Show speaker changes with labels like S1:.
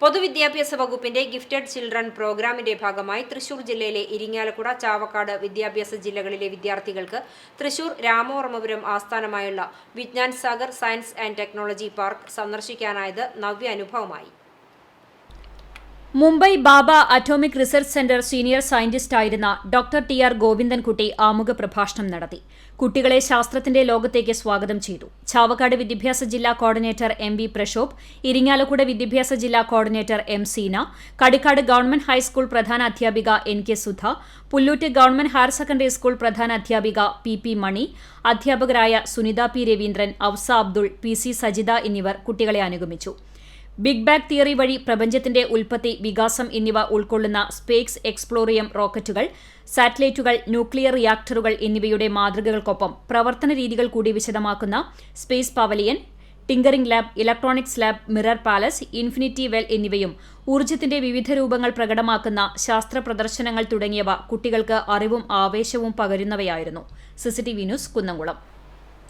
S1: പൊതുവിദ്യാഭ്യാസ വകുപ്പിന്റെ gifted children പ്രോഗ്രാമിന്റെ ഭാഗമായി തൃശൂർ ജില്ലയിലെ ഇരിങ്ങാലക്കുട ചാവക്കാട് വിദ്യാഭ്യാസ ജില്ലകളിലെ വിദ്യാർത്ഥികൾക്ക് തൃശൂർ രാമവർമ്മപുരം ആസ്ഥാനമായുള്ള Vigyan Sagar science and technology park സന്ദർശിക്കാനായത് നവ്യ അനുഭവമായി
S2: Mumbai Bhabha atomic research centre senior scientist ആയിരുന്ന ഡോക്ടർ ടി ആർ ഗോവിന്ദൻകുട്ടി ആമുഖ പ്രഭാഷണം നടത്തി. കുട്ടികളെ ശാസ്ത്രത്തിന്റെ ലോകത്തേക്ക് സ്വാഗതം ചെയ്തു. ചാവക്കാട് വിദ്യാഭ്യാസ ജില്ലാ coordinator M V Prashobh Irinjalakuda വിദ്യാഭ്യാസ ജില്ലാ coordinator M Seena Kadikkad government high school പ്രധാന അധ്യാപിക N K Sudha Pullut government higher secondary school പ്രധാന അധ്യാപിക പി പി മണി അധ്യാപകരായ Sunitha P Raveendran Ausa Abdul P C Sajitha എന്നിവർ കുട്ടികളെ അനുഗമിച്ചു. ബിഗ് ബാഗ് തിയറി വഴി പ്രപഞ്ചത്തിന്റെ ഉൽപ്പത്തി വികാസം എന്നിവ ഉൾക്കൊള്ളുന്ന സ്പേസ് എക്സ്പ്ലോറിയം റോക്കറ്റുകൾ സാറ്റലൈറ്റുകൾ ന്യൂക്ലിയർ റിയാക്ടറുകൾ എന്നിവയുടെ മാതൃകകൾക്കൊപ്പം പ്രവർത്തന രീതികൾ കൂടി വിശദമാക്കുന്ന space pavilion tinkering lab electronics lab mirror palace infinity well എന്നിവയും ഊർജത്തിന്റെ വിവിധ രൂപങ്ങൾ പ്രകടമാക്കുന്ന ശാസ്ത്ര പ്രദർശനങ്ങൾ തുടങ്ങിയവ കുട്ടികൾക്ക് അറിവും ആവേശവും പകരുന്നവയായിരുന്നു. CCTV news Kunnamkulam.